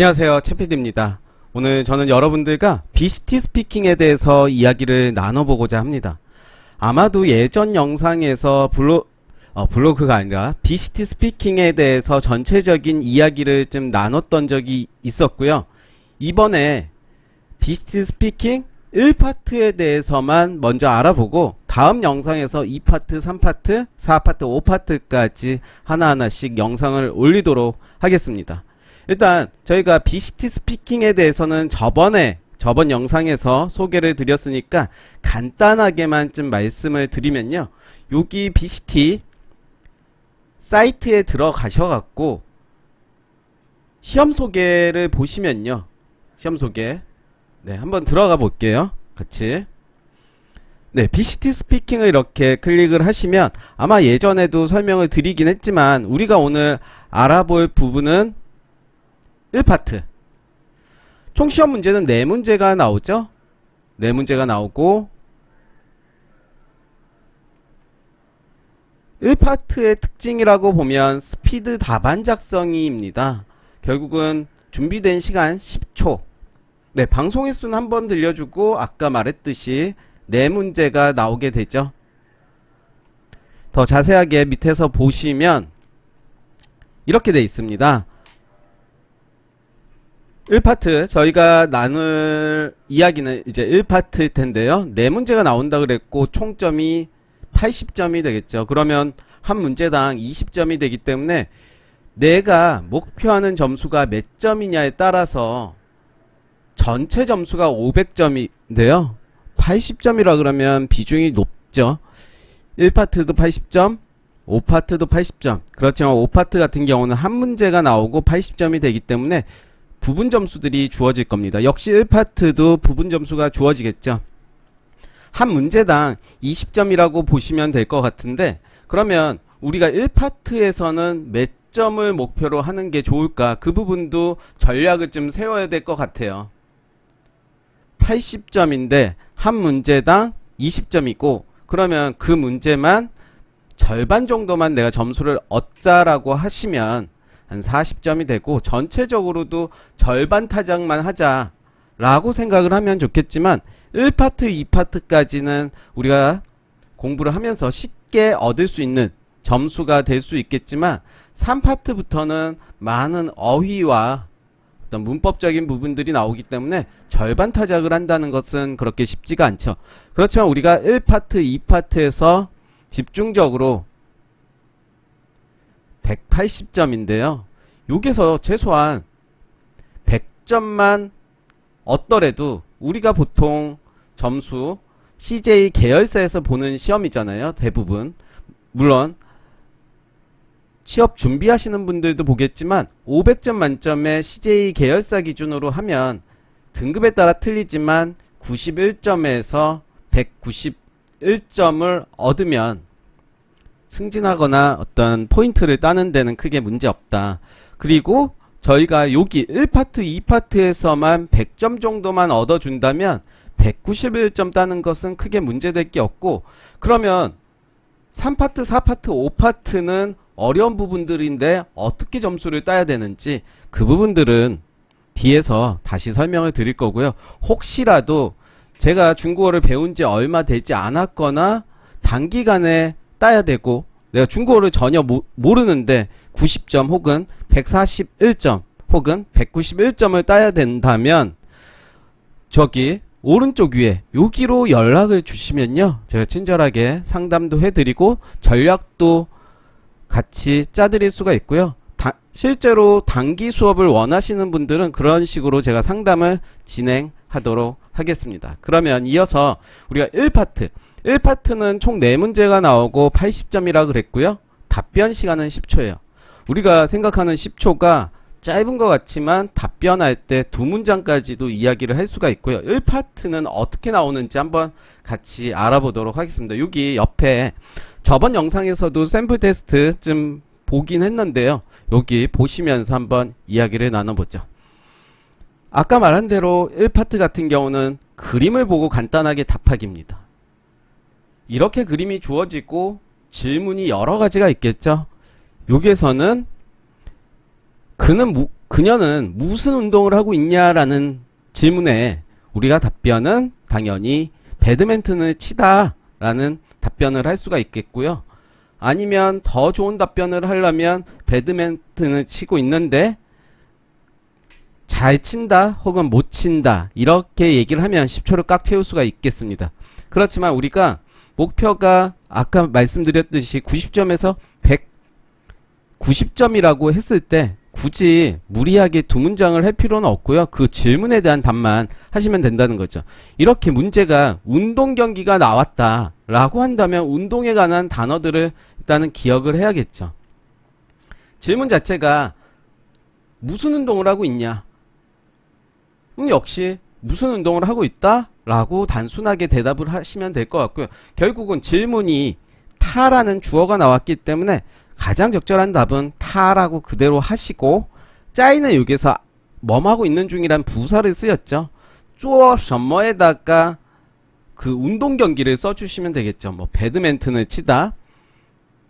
안녕하세요. 채피디입니다. 오늘 저는 여러분들과 비시티 스피킹에 대해서 이야기를 나눠보고자 합니다. 아마도 예전 영상에서 블로, 어, 블로그가 아니라 비시티 스피킹에 대해서 전체적인 이야기를 좀 나눴던 적이 있었고요. 이번에 비시티 스피킹 1파트에 대해서만 먼저 알아보고 다음 영상에서 2파트, 3파트, 4파트, 5파트까지 하나하나씩 영상을 올리도록 하겠습니다. 일단 저희가 비시티 스피킹에 대해서는 저번에 저번 영상에서 소개를 드렸으니까 간단하게만 좀 말씀을 드리면요. 여기 비시티 사이트에 들어가셔갖고 시험 소개를 보시면요. 시험 소개. 네, 한번 들어가 볼게요. 같이. 네, BCT 스피킹을 이렇게 클릭을 하시면 아마 예전에도 설명을 드리긴 했지만 우리가 오늘 알아볼 부분은 1파트. 총 시험 문제는 4문제가 나오죠? 4문제가 나오고 1파트의 특징이라고 보면 스피드 답안 작성이입니다. 결국은 준비된 시간 10초. 네, 방송 횟수는 한 번 들려주고 아까 말했듯이 네 문제가 나오게 되죠. 더 자세하게 밑에서 보시면 이렇게 돼 있습니다. 1파트 저희가 나눌 이야기는 이제 1파트일 텐데요. 네 문제가 나온다 그랬고 총점이 80점이 되겠죠. 그러면 한 문제당 20점이 되기 때문에 내가 목표하는 점수가 몇 점이냐에 따라서 전체 점수가 500점인데요. 80점이라 그러면 비중이 높죠. 1파트도 80점, 5파트도 80점. 그렇지만 5파트 같은 경우는 한 문제가 나오고 80점이 되기 때문에 부분 점수들이 주어질 겁니다. 역시 1파트도 부분 점수가 주어지겠죠. 한 문제당 20점이라고 보시면 될 것 같은데 그러면 우리가 1파트에서는 몇 점을 목표로 하는 게 좋을까? 그 부분도 전략을 좀 세워야 될 것 같아요. 80점인데 한 문제당 20점이고 그러면 그 문제만 절반 정도만 내가 점수를 얻자라고 하시면 한 40점이 되고 전체적으로도 절반 타작만 하자 라고 생각을 하면 좋겠지만 1파트, 2파트까지는 우리가 공부를 하면서 쉽게 얻을 수 있는 점수가 될 수 있겠지만 3파트부터는 많은 어휘와 어떤 문법적인 부분들이 나오기 때문에 절반 타작을 한다는 것은 그렇게 쉽지가 않죠. 그렇지만 우리가 1파트, 2파트에서 집중적으로 180점인데요. 여기서 최소한 100점만 얻더라도 우리가 보통 점수 CJ 계열사에서 보는 시험이잖아요. 대부분. 물론 취업 준비하시는 분들도 보겠지만 500점 만점에 CJ 계열사 기준으로 하면 등급에 따라 틀리지만 91점에서 191점을 얻으면 승진하거나 어떤 포인트를 따는 데는 크게 문제 없다. 그리고 저희가 여기 1파트, 2파트에서만 100점 정도만 얻어준다면 191점 따는 것은 크게 문제될 게 없고 그러면 3파트, 4파트, 5파트는 어려운 부분들인데 어떻게 점수를 따야 되는지 그 부분들은 뒤에서 다시 설명을 드릴 거고요. 혹시라도 제가 중국어를 배운 지 얼마 되지 않았거나 단기간에 따야 되고 내가 중국어를 전혀 모, 모르는데 90점 혹은 141점 혹은 191점을 따야 된다면 저기 오른쪽 위에 여기로 연락을 주시면요. 제가 친절하게 상담도 해드리고 전략도 같이 짜드릴 수가 있고요. 다, 실제로 단기 수업을 원하시는 분들은 그런 식으로 제가 상담을 진행 하도록 하겠습니다 그러면 이어서 우리가 1파트 1파트는 총 4문제가 나오고 80점이라 그랬고요. 답변 시간은 10초예요. 우리가 생각하는 10초가 짧은 것 같지만 답변할 때 두 문장까지도 이야기를 할 수가 있고요. 1파트는 어떻게 나오는지 한번 같이 알아보도록 하겠습니다. 여기 옆에 저번 영상에서도 샘플 테스트 좀 보긴 했는데요. 여기 보시면서 한번 이야기를 나눠보죠. 아까 말한 대로 1파트 같은 경우는 그림을 보고 간단하게 답하기입니다. 이렇게 그림이 주어지고 질문이 여러 가지가 있겠죠. 여기에서는 그는 무, 그녀는 무슨 운동을 하고 있냐라는 질문에 우리가 답변은 당연히 배드민턴을 치다라는 답변을 할 수가 있겠고요. 아니면 더 좋은 답변을 하려면 배드민턴을 치고 있는데 잘 친다 혹은 못 친다 이렇게 얘기를 하면 10초를 꽉 채울 수가 있겠습니다. 그렇지만 우리가 목표가 아까 말씀드렸듯이 90점에서 190점이라고 했을 때 굳이 무리하게 두 문장을 할 필요는 없고요. 그 질문에 대한 답만 하시면 된다는 거죠. 이렇게 문제가 운동 경기가 나왔다라고 한다면 운동에 관한 단어들을 일단은 기억을 해야겠죠. 질문 자체가 무슨 운동을 하고 있냐? 음, 역시 무슨 운동을 하고 있다? 라고 단순하게 대답을 하시면 될 것 같고요. 결국은 질문이 타라는 주어가 나왔기 때문에 가장 적절한 답은 타라고 그대로 하시고 짜이는 여기서 멈하고 있는 중이란 부사를 쓰였죠. 쪼어 셔머에다가 그 운동 경기를 써주시면 되겠죠. 뭐 배드민턴을 치다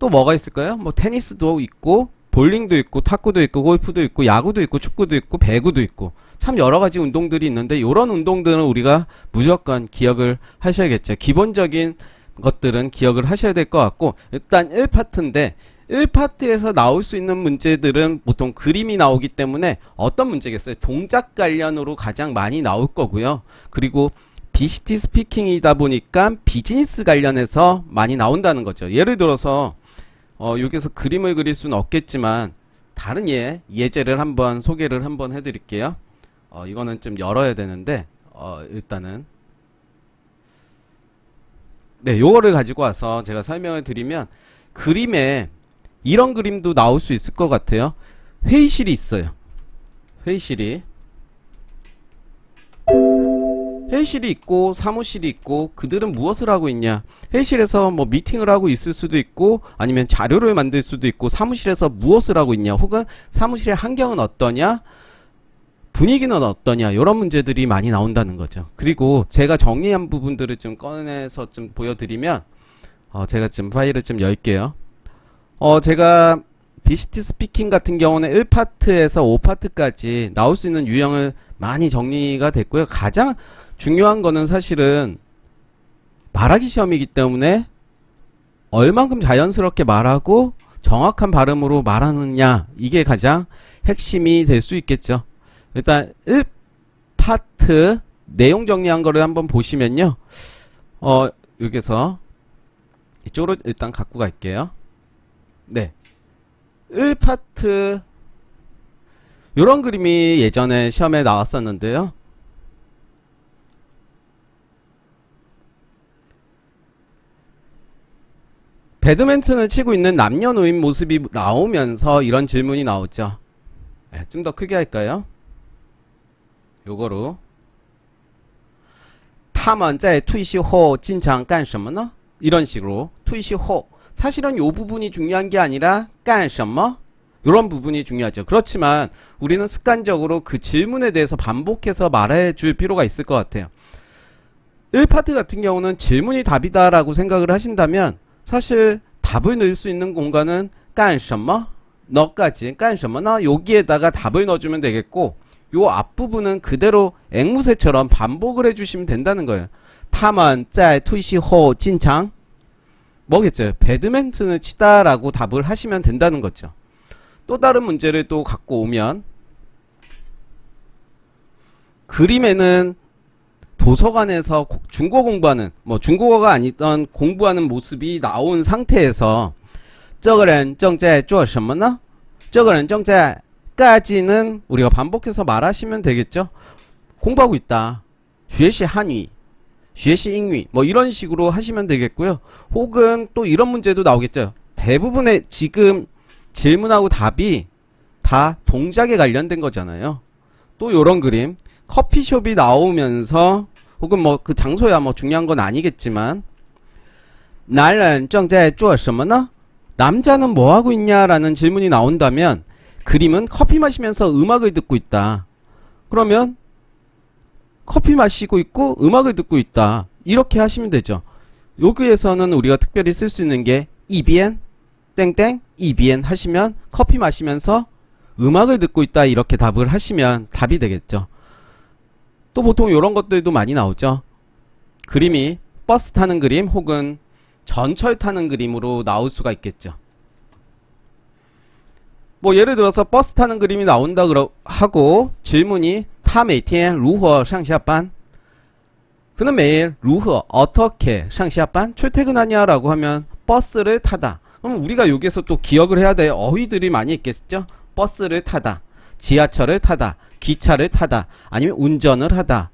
또 뭐가 있을까요? 뭐 테니스도 있고 볼링도 있고 탁구도 있고 골프도 있고 야구도 있고 축구도 있고 배구도 있고 참 여러 가지 운동들이 있는데 이런 운동들은 우리가 무조건 기억을 하셔야겠죠. 기본적인 것들은 기억을 하셔야 될 것 같고 일단 1파트인데 1파트에서 나올 수 있는 문제들은 보통 그림이 나오기 때문에 어떤 문제겠어요? 동작 관련으로 가장 많이 나올 거고요. 그리고 BCT 스피킹이다 보니까 비즈니스 관련해서 많이 나온다는 거죠. 예를 들어서 어, 여기서 그림을 그릴 수는 없겠지만 다른 예 예제를 한번 소개를 한번 해드릴게요. 어, 이거는 좀 열어야 되는데 어, 일단은. 네, 요거를 가지고 와서 제가 설명을 드리면 그림에 이런 그림도 나올 수 있을 것 같아요. 회의실이 있어요. 회의실이. 회의실이 있고 사무실이 있고 그들은 무엇을 하고 있냐? 회의실에서 뭐 미팅을 하고 있을 수도 있고 아니면 자료를 만들 수도 있고 사무실에서 무엇을 하고 있냐? 혹은 사무실의 환경은 어떠냐 분위기는 어떠냐 이런 문제들이 많이 나온다는 거죠 그리고 제가 정리한 부분들을 좀 꺼내서 좀 보여드리면 어 제가 지금 파일을 좀 열게요 어 제가 디시티 스피킹 같은 경우는 1파트에서 5파트까지 나올 수 있는 유형을 많이 정리가 됐고요. 가장 중요한 거는 사실은 말하기 시험이기 때문에 얼만큼 자연스럽게 말하고 정확한 발음으로 말하느냐 이게 가장 핵심이 될 수 있겠죠. 일단 1파트 내용 정리한 거를 한번 보시면요. 어 여기서 이쪽으로 일단 갖고 갈게요. 네. 1파트 요런 그림이 예전에 시험에 나왔었는데요. 배드민턴을 치고 있는 남녀노인 모습이 나오면서 이런 질문이 나오죠. 네, 좀더 크게 할까요? 요거로 他们在退休后经常干什么呢? 이런 식으로 退休后 사실은 요 부분이 중요한 게 아니라 干什么 이런 부분이 중요하죠. 그렇지만 우리는 습관적으로 그 질문에 대해서 반복해서 말해 줄 필요가 있을 것 같아요. 1파트 같은 경우는 질문이 답이다라고 생각을 하신다면 사실 답을 넣을 수 있는 공간은 干什么 너까지 干什么나 여기에다가 답을 넣어주면 되겠고 요 앞부분은 그대로 앵무새처럼 반복을 해주시면 된다는 거예요. 他们在退休后经常 뭐겠죠? 배드민턴을 치다라고 답을 하시면 된다는 거죠. 또 다른 문제를 또 갖고 오면 그림에는 도서관에서 고- 중국어 공부하는 뭐 중국어가 아니던 공부하는 모습이 나온 상태에서 这个人正在做什么呢?这个人 여기까지는 우리가 반복해서 말하시면 되겠죠. 공부하고 있다. 쉐시 한위, 쉐시 잉위 뭐 이런 식으로 하시면 되겠고요. 혹은 또 이런 문제도 나오겠죠. 대부분의 지금 질문하고 답이 다 동작에 관련된 거잖아요. 또 이런 그림 커피숍이 나오면서 혹은 뭐 그 장소야 뭐 중요한 건 아니겠지만 날은 정제 쪼什么나 남자는 뭐 하고 있냐라는 질문이 나온다면 그림은 커피 마시면서 음악을 듣고 있다. 그러면 커피 마시고 있고 음악을 듣고 있다. 이렇게 하시면 되죠. 여기에서는 우리가 특별히 쓸 수 있는 게 이비엔 땡땡 이비엔 하시면 커피 마시면서 음악을 듣고 있다 이렇게 답을 하시면 답이 되겠죠. 또 보통 이런 것들도 많이 나오죠. 그림이 버스 타는 그림 혹은 전철 타는 그림으로 나올 수가 있겠죠. 뭐 예를 들어서 버스 타는 그림이 나온다 그러 하고 질문이 타 메이티엔 루허 상시합반 그는 매일 루허 어떻게 상시합반 출퇴근하냐라고 하면 버스를 타다. 그럼 우리가 여기에서 또 기억을 해야 될 어휘들이 많이 있겠죠? 버스를 타다 지하철을 타다 기차를 타다 아니면 운전을 하다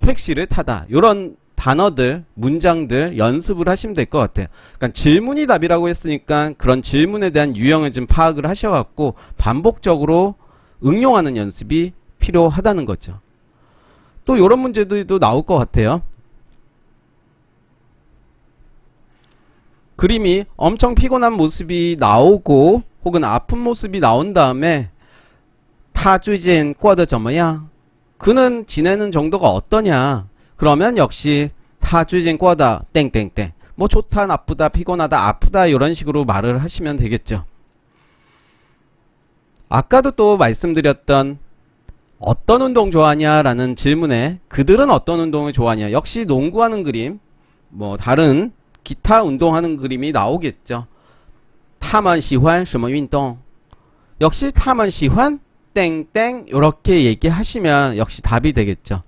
택시를 타다. 요런 단어들, 문장들 연습을 하시면 될 것 같아요. 그러니까 질문이 답이라고 했으니까 그런 질문에 대한 유형을 좀 파악을 하셔갖고 반복적으로 응용하는 연습이 필요하다는 거죠. 또 이런 문제들도 나올 것 같아요. 그림이 엄청 피곤한 모습이 나오고 혹은 아픈 모습이 나온 다음에 타주진 꽈드 점어야 그는 지내는 정도가 어떠냐 그러면 역시 파주진과다 땡땡땡 뭐 좋다 나쁘다 피곤하다 아프다 이런 식으로 말을 하시면 되겠죠. 아까도 또 말씀드렸던 어떤 운동 좋아하냐라는 질문에 그들은 어떤 운동을 좋아하냐 역시 농구하는 그림 뭐 다른 기타 운동하는 그림이 나오겠죠. 타만 시환 什么 운동 역시 타만 시환 땡땡 이렇게 얘기하시면 역시 답이 되겠죠.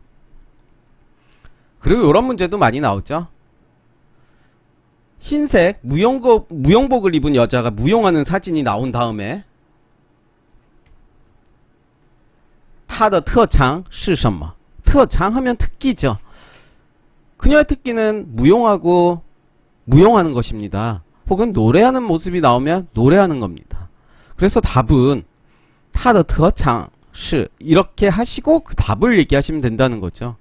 그리고 이런 문제도 많이 나오죠. 흰색 무용복, 무용복을 입은 여자가 무용하는 사진이 나온 다음에 她的特长是什么? 特长 하면 특기죠. 그녀의 특기는 무용하고 무용하는 것입니다. 혹은 노래하는 모습이 나오면 노래하는 겁니다. 그래서 답은 她的特长是 이렇게 하시고 그 답을 얘기하시면 된다는 거죠.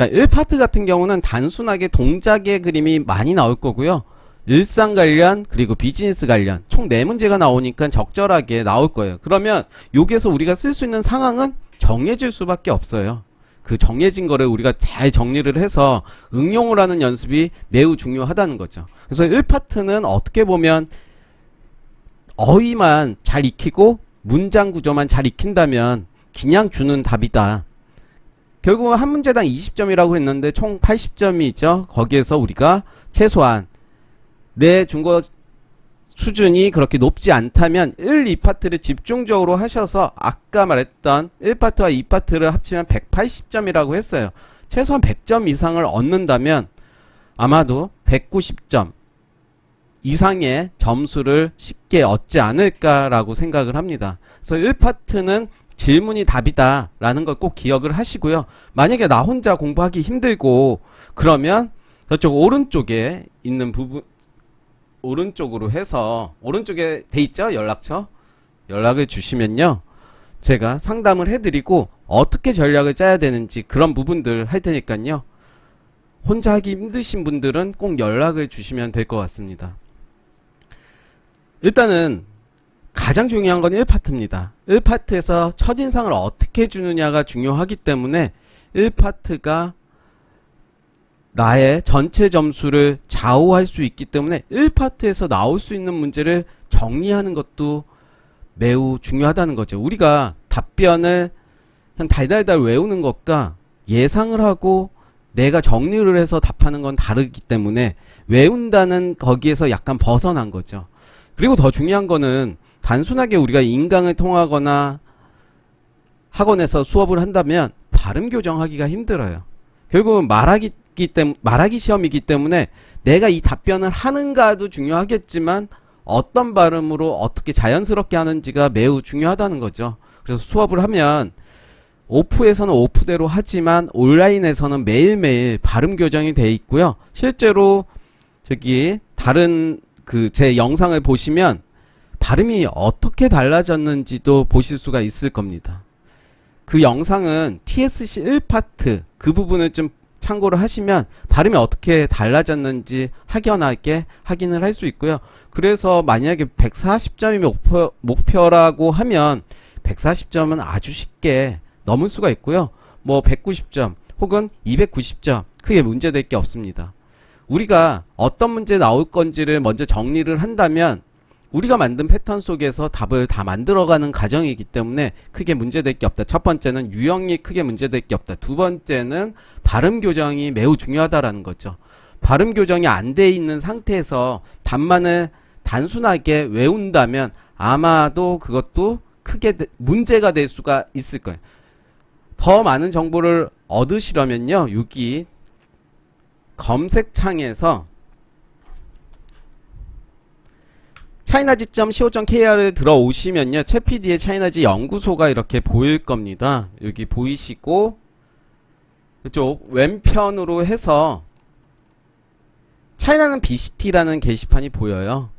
그러니까 1파트 같은 경우는 단순하게 동작의 그림이 많이 나올 거고요. 일상 관련 그리고 비즈니스 관련 총 4문제가 나오니까 적절하게 나올 거예요. 그러면 여기에서 우리가 쓸 수 있는 상황은 정해질 수밖에 없어요. 그 정해진 거를 우리가 잘 정리를 해서 응용을 하는 연습이 매우 중요하다는 거죠. 그래서 1파트는 어떻게 보면 어휘만 잘 익히고 문장 구조만 잘 익힌다면 그냥 주는 답이다. 결국은 한 문제당 20점이라고 했는데 총 80점이 있죠. 거기에서 우리가 최소한 내 중国수준이 그렇게 높지 않다면 1, 2파트를 집중적으로 하셔서 아까 말했던 1파트와 2파트를 합치면 180점이라고 했어요. 최소한 100점 이상을 얻는다면 아마도 190점 이상의 점수를 쉽게 얻지 않을까라고 생각을 합니다. 그래서 1파트는 질문이 답이다 라는 걸 꼭 기억을 하시고요. 만약에 나 혼자 공부하기 힘들고 그러면 저쪽 오른쪽에 있는 부분 오른쪽으로 해서 오른쪽에 돼 있죠? 연락처? 연락을 주시면요. 제가 상담을 해드리고 어떻게 전략을 짜야 되는지 그런 부분들 할 테니까요. 혼자 하기 힘드신 분들은 꼭 연락을 주시면 될 것 같습니다. 일단은 가장 중요한 건 1파트입니다 1파트에서 첫인상을 어떻게 주느냐가 중요하기 때문에 1파트가 나의 전체 점수를 좌우할 수 있기 때문에 1파트에서 나올 수 있는 문제를 정리하는 것도 매우 중요하다는 거죠. 우리가 답변을 그냥 달달달 외우는 것과 예상을 하고 내가 정리를 해서 답하는 건 다르기 때문에 외운다는 거기에서 약간 벗어난 거죠. 그리고 더 중요한 거는 단순하게 우리가 인강을 통하거나 학원에서 수업을 한다면 발음 교정하기가 힘들어요. 결국은 말하기 때문 말하기 시험이기 때문에 내가 이 답변을 하는가도 중요하겠지만 어떤 발음으로 어떻게 자연스럽게 하는지가 매우 중요하다는 거죠. 그래서 수업을 하면 오프에서는 오프대로 하지만 온라인에서는 매일매일 발음 교정이 돼 있고요. 실제로 저기 다른 그 제 영상을 보시면 발음이 어떻게 달라졌는지도 보실 수가 있을 겁니다. 그 영상은 TSC 1파트 그 부분을 좀 참고를 하시면 발음이 어떻게 달라졌는지 확연하게 확인을 할 수 있고요. 그래서 만약에 140점이 목표, 목표라고 하면 140점은 아주 쉽게 넘을 수가 있고요. 뭐 190점 혹은 290점 크게 문제될 게 없습니다. 우리가 어떤 문제 나올 건지를 먼저 정리를 한다면 우리가 만든 패턴 속에서 답을 다 만들어가는 과정이기 때문에 크게 문제될 게 없다. 첫 번째는 유형이 크게 문제될 게 없다. 두 번째는 발음 교정이 매우 중요하다라는 거죠. 발음 교정이 안 돼 있는 상태에서 답만을 단순하게 외운다면 아마도 그것도 크게 되- 문제가 될 수가 있을 거예요. 더 많은 정보를 얻으시려면요, 여기 검색창에서 차이나지.co.kr을 들어오시면요. 채피디의 차이나지 연구소가 이렇게 보일 겁니다. 여기 보이시고 이쪽 왼편으로 해서 차이나는 BCT라는 게시판이 보여요.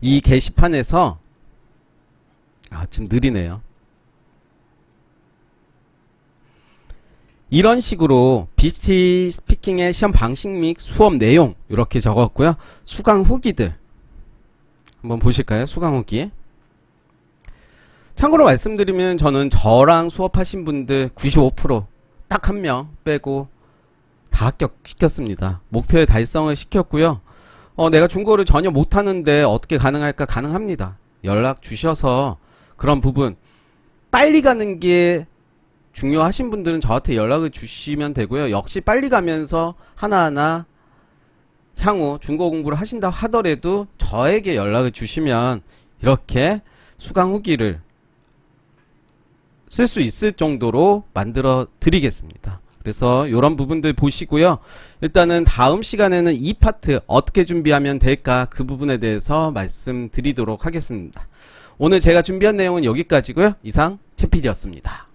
이 게시판에서 아, 좀 느리네요. 이런 식으로 BCT 스피킹의 시험 방식 및 수업 내용 이렇게 적었고요. 수강 후기들 한번 보실까요? 수강 후기. 참고로 말씀드리면 저는 저랑 수업하신 분들 95%딱 한 명 빼고 다 합격시켰습니다. 목표에 달성을 시켰고요. 어, 내가 중고를 전혀 못하는데 어떻게 가능할까? 가능합니다. 연락 주셔서 그런 부분 빨리 가는 게 중요하신 분들은 저한테 연락을 주시면 되고요. 역시 빨리 가면서 하나하나 향후 중고 공부를 하신다 하더라도 저에게 연락을 주시면 이렇게 수강 후기를 쓸 수 있을 정도로 만들어 드리겠습니다. 그래서 이런 부분들 보시고요. 일단은 다음 시간에는 이 파트 어떻게 준비하면 될까 그 부분에 대해서 말씀드리도록 하겠습니다. 오늘 제가 준비한 내용은 여기까지고요. 이상 채피디였습니다.